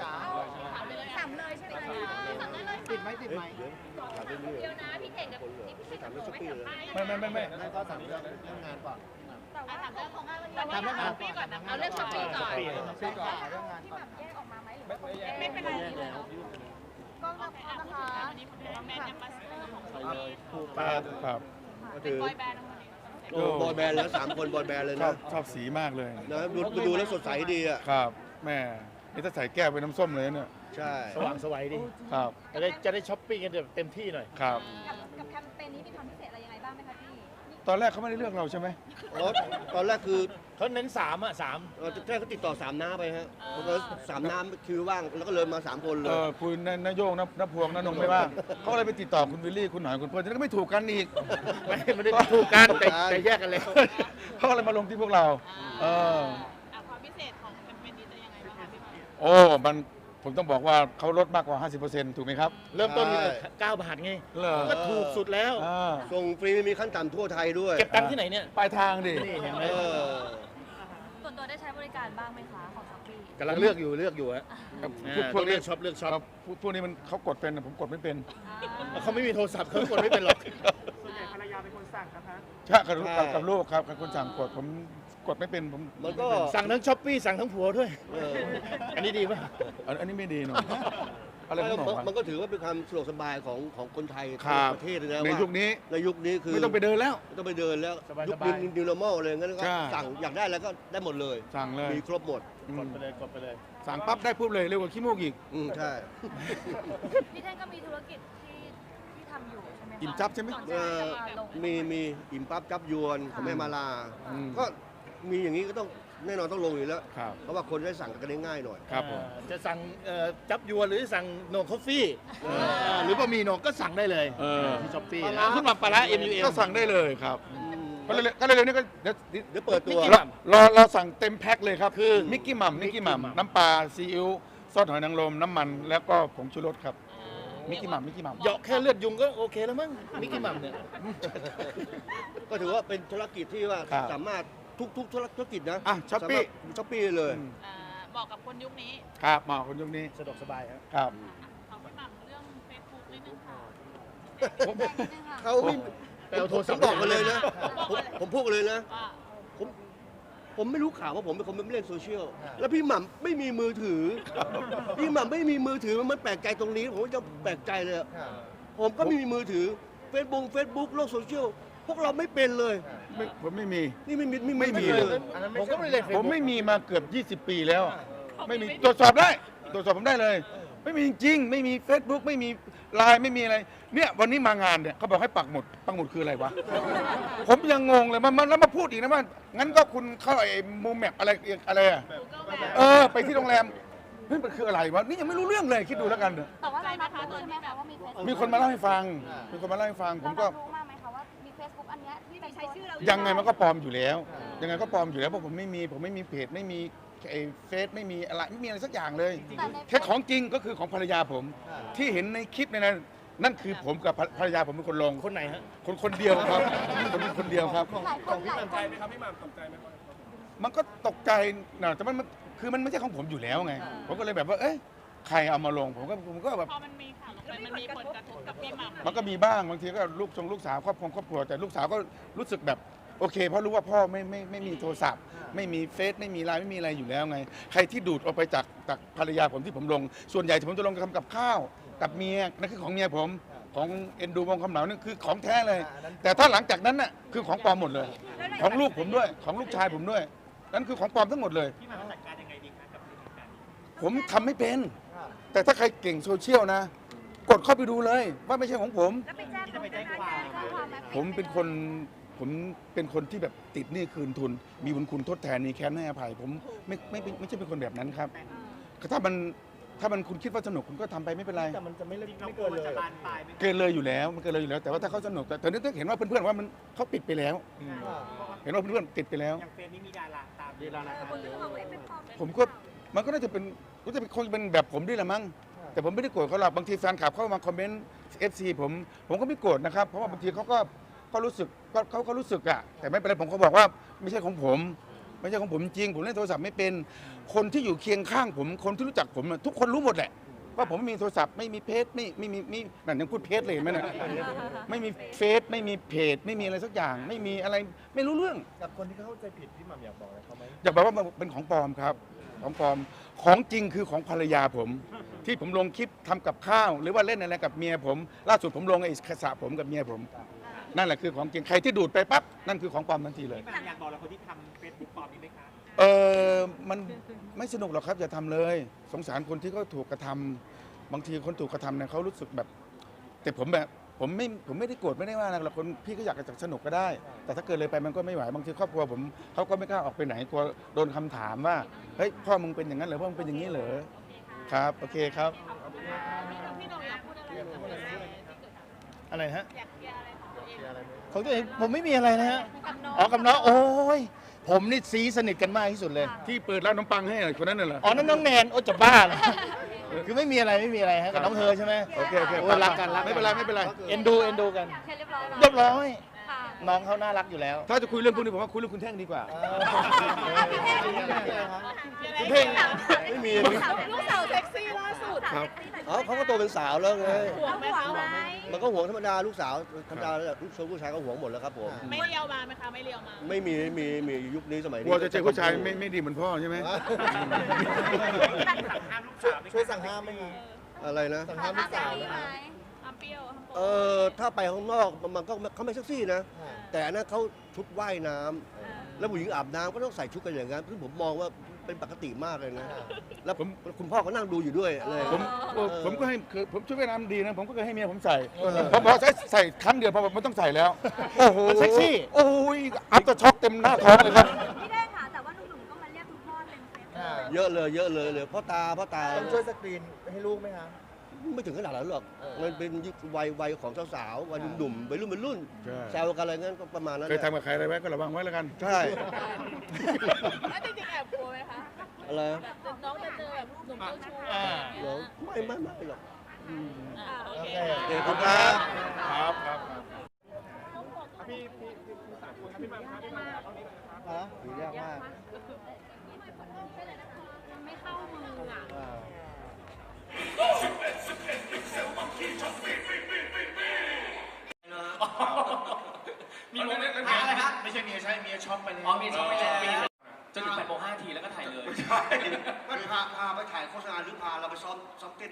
จ๋าสั่งเลยใช่ไหมสั่งได้เลยติดไหมติดไหมถามเรื่อยเดี๋ยวนะพี่เก่งกับพี่พี่ๆเก่งถากัมบเรื่องหช้นูอปไม่ปี้สัมเลยภาษณ์ไม่ไม่ไม่นั่นก็สั่งเรื่องเรื่องงานก่อนแต่ว่าถามเรื่องของแต่ว่าเรื่องช้อปปี้ก่อนนะเอาเรื่องช้อปปี้ก่อนช้อปปี้ก่อนเรื่องงานที่ก่อนแบบแยกออกมาไหมหรือว่าไม่เป็นไรเลยเหรอก็นะคะนะคะครับครับก็ถือโอ้บอยแบนด์แล้วสามคนบอยแบนด์เลยชอนะบชอบสีมากเลยนะดูดูแล้วสดใสดีอะครับแม่ นี่ถ้าใส่แก้วเป็นน้ำส้มเลยเนี่ยใช่สว่างสวัยดีครับจะได้จะได้ช้อปปิ้งกันแบบเต็มที่หน่อย ครับ กับกับแคมเปญนี้มีความพิเศษอะไรยังไงบ้างไหมคะพี่ตอนแรกเขาไม่ได้เลือกเราใช่ไหมอ๋อตอนแรกคือเขาเน้นสามอะสามเอ่อแค่เขาติดต่อสามน้าไปฮะเพราะว่าสามน้าคิวว่างแล้วก็เลยมาสามคนเลเอย อคุณนนายโยงนนพวงนนงไม่ว่างเขาก็เลยไปติดต่อคุณวิลลี่คุณหน่อยคุณเพื่อนแล้วก็ไม่ถูกกันอีก ไม่ไม่ได้ถูกกันแต่แต่แยกกันเลยเขาก็เลยมาลงที่พวกเรา เออ โอ้มันผมต้องบอกว่าเขาลดมากกว่า 50%ถูกไหมครับ เริ่มต้นใช่ เก้าบาทไงเหรอ ก็ถูกสุดแล้ว อ่าส่งฟรีไม่มีขั้นต่ำทั่วไทยด้วยเก็บตังค์ที่ไหนเนี่ยปลายทางดิ นี่เห็นไหมเออส่วนตัวได้ใช้บริการบ้างไหมคะของช้อปปี้ กำลังเลือกอยู่เลือกอยู่ฮะครับอ่าพวกพวกเลืนี้อกช็อปเลือกช็อปครับพวกพวกนี้มันเขากดเป็นนะผมกดไม่เป็นเขาไม่มีโทรศัพท์เขากดไม่เป็นหรอกใช่กับกับกับลูกครับกับคนสั่งกดผม กดไม่เป็นผมมันก็สั่งทั้งช้อปปี้สั่งทั้งผัวด้วยเอออันนี้ดีป่ะอันอันนี้ไม่ดีหน่อยอะไรของหนอมันวะ ก็ถือว่าเป็นความสะดวกสบายของของคนไทยคทั้รังบ ประเทศเลยนะในว่ายุคนี้ในยุคนี้คือไม่ต้องไปเดินแล้ว ไม่ต้องไปเดินแล้วสบายๆ ยุคนี้ new normal เลยงั้นก็ใช่ สั่งอยากได้แล้วก็ได้หมดเลย สั่งเลยมีครบหมดอืมกดไปเลยกดไปเลย สั่งปั๊บได้ปุ๊บเลยเร็วกว่าขี้มูกอีกอืมใช่ พี่แท่งก็มีธุรกิจที่ที่ทำอยู่ใช่ไหมคะอิ่มจับใช่ไหม ก่อนเอ่จะอมาลง มีมีอิ่มปั๊บจับยวนของแม่มาลา อืม ก็ มีอย่างนี้ก็ต้องแน่นอนต้องลงอยู่แล้ว ครับ เพราะว่าคนได้สั่งกันได้ง่ายหน่อย ครับผมอ่าจะสั่งเอ่อจับยวนหรือสั่งโนคอฟฟี่าหรือบะหมี่โหนกก็สั่งได้เลยเออ ที่ช้อปปี้ปลาร้าขึ้นมาปลาร้า M U M ก็สั่งได้เลยครับอืมก็เร็วๆก็เร็วๆนี้ก็เดี๋ยวเดี๋ยวเปิดตัวมิกกี้รมัอมรอเราสั่งเต็มแพ็คเลยครับคือมิกกี้หมัมมิกกี้หมัมมิกกี้หม่ำน้ำปลาซีอิ๊วซอสหอยนางรมน้ำมัน แล้วก็ผงชูรสครับมิกกี้หมัมมิกกี้หมัม เหยาะแค่เลือดยุงก็โอเคแล้วมั้งมิกกี้มัมเนี่ย ก็ถือว่าเป็นธุรกิจที่ว่าครับ สามารถ ทุกทุกธุรกิจนะอะ Shopee ช้อปปี้เลยอืมอ่าบอกกับคนยุคนี้ครับเหมาะกับคนยุคนี้สะดวกสบายครับครับของพี่หม่ำเรื่องเฟซบุ๊กนิดนึงค่ะผมเขาไม่ไปเอาโทรศัพท์ผมบอกกันเลยนะผมผมพูดกันเลยนะว่าผมผมไม่รู้ข่าวว่าผมเป็นคนไม่เล่นโซเชียล แล้วพี่หม่ำไม่มีมือถือ พี่หม่ำไม่มีมือถือมันแปลกใจตรงนี้ ผมจะแปลกใจเลยอะผมก็ไม่มีมือถือเฟซบุ๊กเฟซบุ๊กโลกโซเชียล พวกเราไม่เป็นเลย ไม่ผมไม่มี นี่ไม่มีไม่ไม่มีเลยผมก็ไม่ได้เล่นเฟซผมบุ๊กไม่มีมาเกือบ 20 ปีแล้ว ไม่มีตรวจสอบได้ ตรวจสอบผมได้เลย ไม่มีจริงๆไม่มี Facebook ไม่มีไลน์ไม่มีอะไร เนี่ยวันนี้มางานเนี่ยเขาบอกให้ปักหมุดปักหมุดคืออะไรวะ ผมยังงงเลยมันมันแล้วมาพูดอีกนะว่างั้นก็คุณเข้าไอ้มูแมปอะไรอะไรอะเออ ไปที่โรงแรมเฮ้ยมันคืออะไรวะนี่ยังไม่รู้เรื่องเลยคิดดูแล้วกันเถอะแต่ว่าเรารับรู้ใช่ไหมคะว่ามีเฟซบุ๊กมีคนมาเล่าให้ฟัง มีคนมาเล่าให้ฟัง ผมก็ เรารู้มากไหมคะว่ามี เฟซบุ๊กอันเนี้ยที่ไปใช้ชื่อเรายังไงมันก็ปลอมอยู่แล้ว ยังไงก็ปลอมอยู่แล้วเพราะผมไม่มี ผมไม่มีเพจไม่มีไอ้เฟซไม่มีอะไรไม่มีอะไรสักอย่างเลยแต่ในแค่ของจริงก็คือของภรรยาผม ที่เห็นในคลิปเนี่ยนะนั่นคือผมกับภรรยาผมเป็นคนลงคนไหนฮะคนคนเดียวครับคนคนเดียวครับหลายคนหลายคนมันก็ตกใจนะแต่มันมันคือมันไม่ใช่ของผมอยู่แล้วไง ผมก็เลยแบบว่า เอ๊ะ ใครเอามาลงผมก็ผมก็แบบพอมันมีข่าวลงไปมันมีผลกระทบกับพี่หม่ำมันก็มีบ้างบางทีก็ลูกชงลูกสาวครอบครัวครอบครัวแต่ลูกสาวก็รู้สึกแบบโอเค เพราะรู้ว่าพ่อไม่ไม่ไม่มีโทรศัพท์ ไม่มีเฟซไม่มีไลน์ไม่มีอะไรอยู่แล้วไง ใครที่ดูดออกไปจากจากภรรยาผมที่ผมลง ส่วนใหญ่ผมจะลงทำกับข้าว กับเมียนั่นคือของเมียผมของเอ็นดูมองคำเหนานี่คือของแท้เลย แต่ถ้าหลังจากนั้นน่ะคือของปลอมหมดเลย ของลูกผมด้วยของลูกชายผมด้วย นั่นคือของปลอมทั้งหมดเลยผมทำไม่เป็น แต่ถ้าใครเก่งโซเชียลนะ กดเข้าไปดูเลย ว่าไม่ใช่ของผม แล้วไปแจ้งไปแจ้งความแจ้งความไหมผมเป็นคนผมเป็นคนที่แบบติดหนี้คืนทุน มีบุญคุณทดแทนมีแค้นให้อภัย ผมไม่ไม่ไม่ไม่ใช่เป็นคนแบบนั้นครับถ้ามันถ้ามันคุณคิดว่าสนุกคุณก็ทำไปไม่เป็นไร แต่มันจะไม่เล่นไม่เกินเลยเกินเลยอยู่แล้วมันเกินเลยอยู่แล้วแต่ว่าถ้าเขาสนุกแต่ตอนนี้ต้องเห็นว่าเพื่อนๆว่ามันเขาปิดไปแล้วเห็นว่าเพื่อนๆติดไปแล้ว อย่างเฟซนี้มีดาราตามดาราตามคนรู้ว่าเอ้ยเป็นปลอมผมก็ มันก็น่าจะเป็นก็จะเป็นคงจะเป็นแบบผมด้วยละมั้งแต่ผมไม่ได้โกรธเขาหรอกบางทีแฟนคลับเข้ามาคอมเมนต์เอฟซีผมผมก็ไม่โกรธนะครับ เพราะว่าบางทีเขาก็ก็รู้สึกก็เขาก็รู้สึกอะแต่ไม่เป็นไรผมก็บอกว่าไม่ใช่ของผม ไม่ใช่ของผมจริง ผมเล่นโทรศัพท์ไม่เป็น คนที่อยู่เคียงข้างผม คนที่รู้จักผมน่ะทุกคนรู้หมดแหละว่าผมไม่มีโทรศัพท์ไม่มีเพจไม่ไม่มีไม่นั่นยังพูดเพจเลยเห็นไหมน่ะไม่มีเฟซไม่มีเพจ ไม่มีอะไรสักอย่าง ไม่มีอะไรไม่รู้เรื่อง กับคนที่เข้าใจผิดพี่หม่ำอยากบอกอะไรเขาไหมอยากบอกว่ามันเป็นของปลอมครับ ของปลอม ของจริงคือของภรรยาผม ที่ผมลงคลิปทำกับข้าว หรือว่าเล่นอะไรกับเมียผม ล่าสุดผมลงไอ้ขสระผมกับเมียผม นั่นแหละคือของจริงใครที่ดูดไปปั๊บนั่นคือของปลอมทันทีเลย พี่หม่ำอยากบอกอะไรคนที่ทำเฟซบุ๊กปลอมนี้ไหมคะเออมันไม่สนุกหรอกครับอย่าทำเลย สงสารคนที่เขาถูกกระทำบางทีคนถูกกระทำเนี่ยเขารู้สึกแบบ แต่ผมแบบ ผมไม่ผมไม่ได้โกรธไม่ได้ว่าอะไรหรอกคนพี่ก็อยากจะสนุกก็ได้ แต่ถ้าเกิดเลยไปมันก็ไม่ไหวบางทีครอบครัวผมเขาก็ไม่กล้าออกไปไหนกลัวโดนคำถามว่าเฮ้ยพ่อมึงเป็นอย่างนั้นเหรอพ่อมึงเป็นอย่างนี้เหรอครับ โอเคครับ พี่หน้องอยากพูดอะไรกับตัวเองที่เกิดอะไรฮะอยากเคลียร์อะไรของตัวเองเคลียร์อะไรไหมของตัวเองผมไม่มีอะไรนะฮะกับน้องอ๋อกับน้องโอ้ยผมนี่ซีสนิทกันมากที่สุดเลย ที่เปิดร้านขนมปังให้คนนั้นน่ะเหรออ๋อนั่นน้องแนนโอ้จะบ้าเหรอ คือไม่มีอะไรไม่มีอะไรฮะกับน้องเธอใช่ไหมโอเคโอเคโอ้ยรักกันรักกันไม่เป็นไรไม่เป็นไร เอ็นดูเอ็นดูกันแค่เรียบร้อยแล้ว เรียบร้อย ค่ะ น้องเขาน่ารักอยู่แล้ว ถ้าจะคุยเรื่องพวกนี้ผมว่าคุยเรื่องคุณแท่งดีกว่า คุณเพ่งไม่มีลูกสาวเซ็กซี่ล่าสุดครับ อ๋อเขาก็โตเป็นสาวแล้วไงห่วงไหมคะห่วงไหมมันก็ห่วงธรรมดาลูกสาวธรรมดาแล้วแหละลูกชายผู้ชายก็ห่วงหมดแล้วครับผมไม่เลียวมาไหมคะไม่เลียวมา ไม่มีไม่มีมียุคนี้สมัยกนี้ลัวจะเจอผู้ชายไม่ไม่ดีเหมือนพ่อใช่ไหมช่วยสั่งห้ามไหมคะอะไรนะ สั่งห้ามลูกสาวไหมไหม คะห้ามเปรี้ยวห้ามโป๊เออถ้าไปข้างนอกมันมันก็เขาไม่เซ็กซี่นะค่ะแต่อันนั้นเขาชุดว่ายน้ำแล้วผู้หญิงอาบน้ำก็ต้องใส่ชุดกันอย่างนั้นซึ่งผมมองว่าเป็นปกติมากเลยนะ แล้วผมคุณพ่อก็นั่งดูอยู่ด้วยเลยผมผมผมก็ให้คือผมช่วยเวียดนามดีนะ ผมก็เคยให้เมียผมใส่พอบอกใส่ใส่ครั้งเดียวพอบอกไม่ต้องใส่แล้ว โอ้โหมันเซ็กซี่ โอ้ยอัพเตอร์ช็อกเต็มหน้าท้องเลยครับ พี่ได้ค่ะ แต่ว่าหนุ่มๆก็มาเรียกคุณพ่อเต็มเฟซค่ะเยอะเลยเยอะเลยเลยพ่อตาพ่อตา ต้องช่วยสกรีนให้ลูกไหมคะ ไม่ถึงขนาดนั้นหรอก เออ มันเป็นยุควัยวัยของสาวๆวัยหนุ่มๆวัยรุ่นวัยรุ่นใช่ แซวกันอะไรเงี้ยก็ประมาณนั้นเคยแหละทำกับใครอะไรไว้ก็ระวังไว้แล้วกัน ใช่ แล้วจริงๆแอบกลัวไหมคะอะไรแบบน้องจะเจอแบบหนุ่มเจ้าชู้อ่าเหรอไม่ไม่ไม่หรอก อ่าโอเคโอเคขอบคุณครับ ครับครับ ฮะหรือยากมาก ไม่เข้ามืออะ อ่า มีโมเมนต์อะไรครับ ไม่ใช่เมียใช่เมียช็อกไปเลยอ๋อเมียช็อกไปแล้วจนถึงแปดโมงห้าทีแล้วก็ถ่ายเลยพาพาไปถ่ายโฆษณาหรือพาเราไปซ้อมซ้อมเต้น